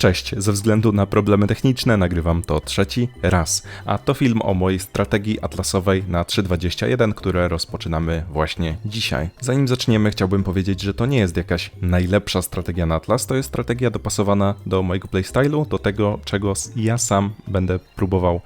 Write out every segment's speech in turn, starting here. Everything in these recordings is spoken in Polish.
Cześć, ze względu na problemy techniczne nagrywam to trzeci raz, a to film o mojej strategii atlasowej na 3.21, które rozpoczynamy właśnie dzisiaj. Zanim zaczniemy, chciałbym powiedzieć, że to nie jest jakaś najlepsza strategia na atlas, to jest strategia dopasowana do mojego playstylu, do tego, czego ja sam będę próbował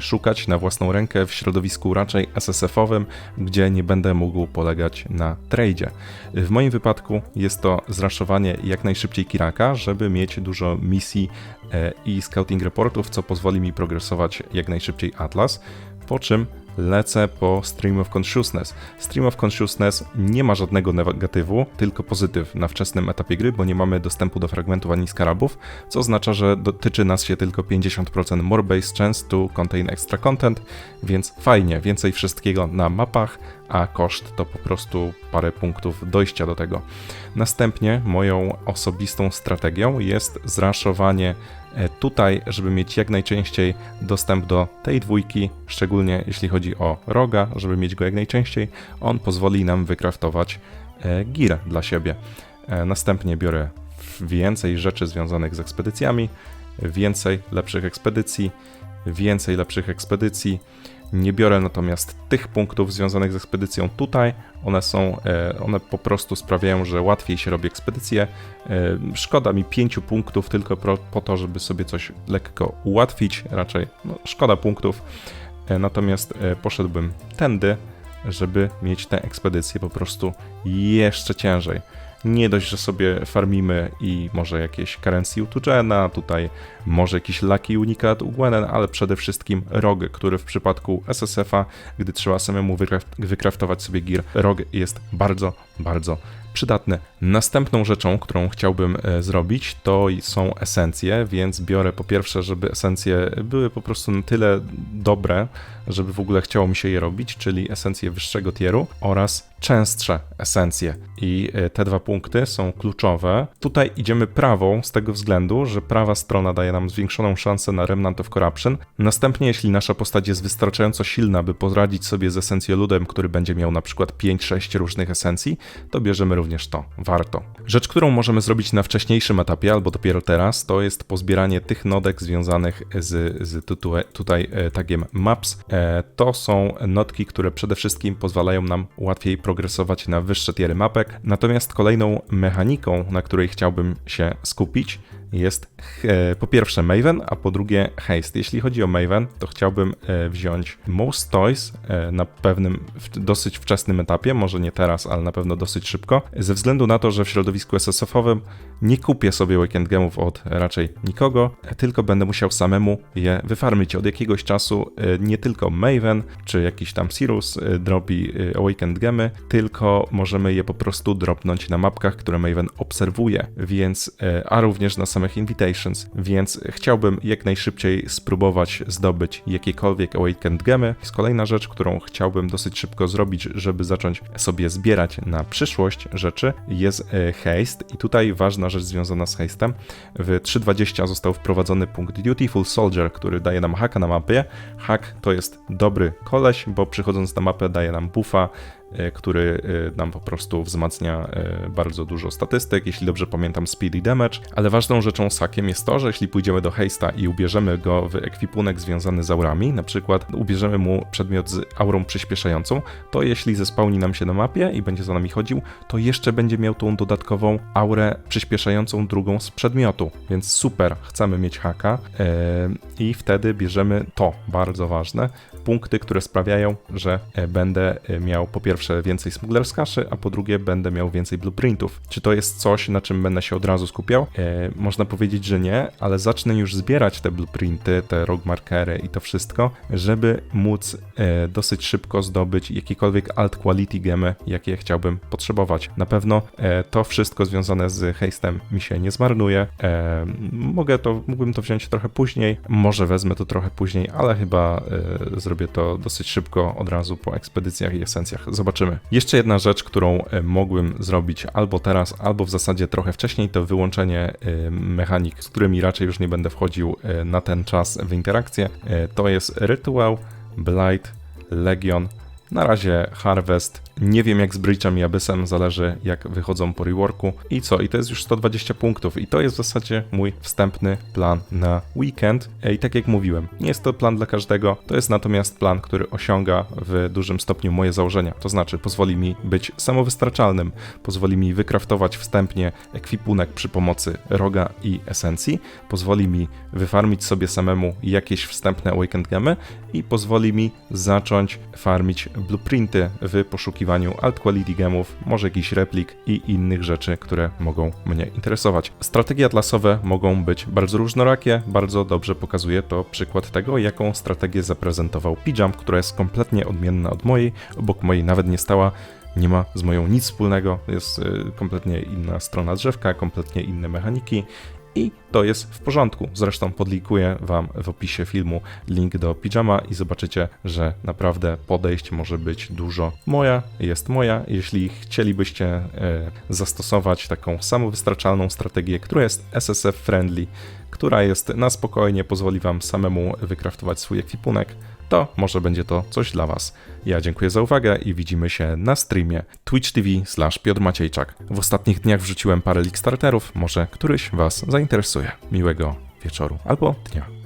szukać na własną rękę w środowisku raczej SSF-owym, gdzie nie będę mógł polegać na tradzie. W moim wypadku jest to zraszowanie jak najszybciej Kiraka, żeby mieć dużo misji e, i scouting reportów, co pozwoli mi progresować jak najszybciej Atlas, po czym lecę po Stream of Consciousness. Stream of Consciousness nie ma żadnego negatywu, tylko pozytyw na wczesnym etapie gry, bo nie mamy dostępu do fragmentów ani skarabów, co oznacza, że dotyczy nas się tylko 50% more base chance to contain extra content, więc fajnie, więcej wszystkiego na mapach, a koszt to po prostu parę punktów dojścia do tego. Następnie moją osobistą strategią jest zraszowanie e, tutaj, żeby mieć jak najczęściej dostęp do tej dwójki, szczególnie jeśli chodzi o roga, żeby mieć go jak najczęściej. On pozwoli nam wykraftować e, gear dla siebie. E, następnie biorę więcej rzeczy związanych z ekspedycjami, więcej lepszych ekspedycji, więcej lepszych ekspedycji. Nie biorę natomiast tych punktów związanych z ekspedycją tutaj. One są, e, one po prostu sprawiają, że łatwiej się robi ekspedycję. E, szkoda mi pięciu punktów tylko po to, żeby sobie coś lekko ułatwić. Raczej no, szkoda punktów. E, natomiast poszedłbym tędy, żeby mieć tę ekspedycję po prostu jeszcze ciężej nie dość, że sobie farmimy i może jakieś currency u Tugena, tutaj może jakiś lucky unikat u Gwenen, ale przede wszystkim rog, który w przypadku SSF-a, gdy trzeba samemu wykraftować sobie gear, rog jest bardzo, bardzo przydatny. Następną rzeczą, którą chciałbym e, zrobić, to są esencje, więc biorę po pierwsze, żeby esencje były po prostu na tyle dobre, żeby w ogóle chciało mi się je robić, czyli esencje wyższego tieru oraz częstsze esencje. I e, te dwa punkty są kluczowe. Tutaj idziemy prawą z tego względu, że prawa strona daje nam zwiększoną szansę na Remnant of Corruption. Następnie, jeśli nasza postać jest wystarczająco silna, by poradzić sobie z esencjoludem, który będzie miał na przykład 5-6 różnych esencji, to bierzemy również to. Warto. Rzecz, którą możemy zrobić na wcześniejszym etapie, albo dopiero teraz, to jest pozbieranie tych nodek związanych z, z tutaj, tutaj e, tagiem maps. E, to są notki, które przede wszystkim pozwalają nam łatwiej progresować na wyższe tiery mapek. Natomiast kolejną mechaniką, na której chciałbym się skupić, jest e, po pierwsze Maven, a po drugie Haste. Jeśli chodzi o Maven, to chciałbym e, wziąć Most Toys e, na pewnym, dosyć wczesnym etapie, może nie teraz, ale na pewno dosyć szybko, ze względu na to, że w środowisku SSF-owym nie kupię sobie weekend gemów od raczej nikogo, tylko będę musiał samemu je wyfarmić. Od jakiegoś czasu nie tylko Maven czy jakiś tam Sirus dropi weekend gemy, tylko możemy je po prostu dropnąć na mapkach, które Maven obserwuje, więc a również na samym samych invitations, więc chciałbym jak najszybciej spróbować zdobyć jakiekolwiek awakened gemy. Jest kolejna rzecz, którą chciałbym dosyć szybko zrobić, żeby zacząć sobie zbierać na przyszłość rzeczy, jest e, haste i tutaj ważna rzecz związana z hastem. W 3.20 został wprowadzony punkt Dutiful Soldier, który daje nam haka na mapie. Hak to jest dobry koleś, bo przychodząc na mapę daje nam buffa który e, nam po prostu wzmacnia e, bardzo dużo statystyk, jeśli dobrze pamiętam speed i damage, ale ważną rzeczą hakiem jest to, że jeśli pójdziemy do Heista i ubierzemy go w ekwipunek związany z aurami, na przykład ubierzemy mu przedmiot z aurą przyspieszającą, to jeśli zespełni nam się na mapie i będzie za nami chodził, to jeszcze będzie miał tą dodatkową aurę przyspieszającą drugą z przedmiotu, więc super, chcemy mieć haka i wtedy bierzemy to, bardzo ważne, punkty, które sprawiają, że będę miał po pierwsze pierwsze więcej smuggler's kaszy, a po drugie będę miał więcej blueprintów. Czy to jest coś, na czym będę się od razu skupiał? E, można powiedzieć, że nie, ale zacznę już zbierać te blueprinty, te rogue markery i to wszystko, żeby móc e, dosyć szybko zdobyć jakiekolwiek alt quality gemy, jakie chciałbym potrzebować. Na pewno e, to wszystko związane z hastem mi się nie zmarnuje. E, mogę to, mógłbym to wziąć trochę później, może wezmę to trochę później, ale chyba e, zrobię to dosyć szybko, od razu po ekspedycjach i esencjach. Zobaczymy zobaczymy. Jeszcze jedna rzecz, którą e, mogłem zrobić albo teraz, albo w zasadzie trochę wcześniej, to wyłączenie e, mechanik, z którymi raczej już nie będę wchodził e, na ten czas w interakcję. To jest Rytuał, Blight, Legion Na razie Harvest, nie wiem jak z Breachem i Abyssem, zależy jak wychodzą po reworku. I co? I to jest już 120 punktów i to jest w zasadzie mój wstępny plan na weekend. I tak jak mówiłem, nie jest to plan dla każdego, to jest natomiast plan, który osiąga w dużym stopniu moje założenia. To znaczy pozwoli mi być samowystarczalnym, pozwoli mi wykraftować wstępnie ekwipunek przy pomocy roga i esencji, pozwoli mi wyfarmić sobie samemu jakieś wstępne awakened gemy i pozwoli mi zacząć farmić blueprinty w poszukiwaniu alt quality gemów, może jakichś replik i innych rzeczy, które mogą mnie interesować. Strategie atlasowe mogą być bardzo różnorakie, bardzo dobrze pokazuje to przykład tego, jaką strategię zaprezentował Pijam, która jest kompletnie odmienna od mojej, obok mojej nawet nie stała, nie ma z moją nic wspólnego, jest y, kompletnie inna strona drzewka, kompletnie inne mechaniki i to jest w porządku. Zresztą podlikuję Wam w opisie filmu link do Pijama i zobaczycie, że naprawdę podejść może być dużo. Moja jest moja. Jeśli chcielibyście e, zastosować taką samowystarczalną strategię, która jest SSF friendly, która jest na spokojnie, pozwoli Wam samemu wykraftować swój ekwipunek, to może będzie to coś dla Was. Ja dziękuję za uwagę i widzimy się na streamie Twitch TV slash Piotr Maciejczak. W ostatnich dniach wrzuciłem parę Kickstarterów, może któryś Was zainteresuje. Miłego wieczoru albo dnia.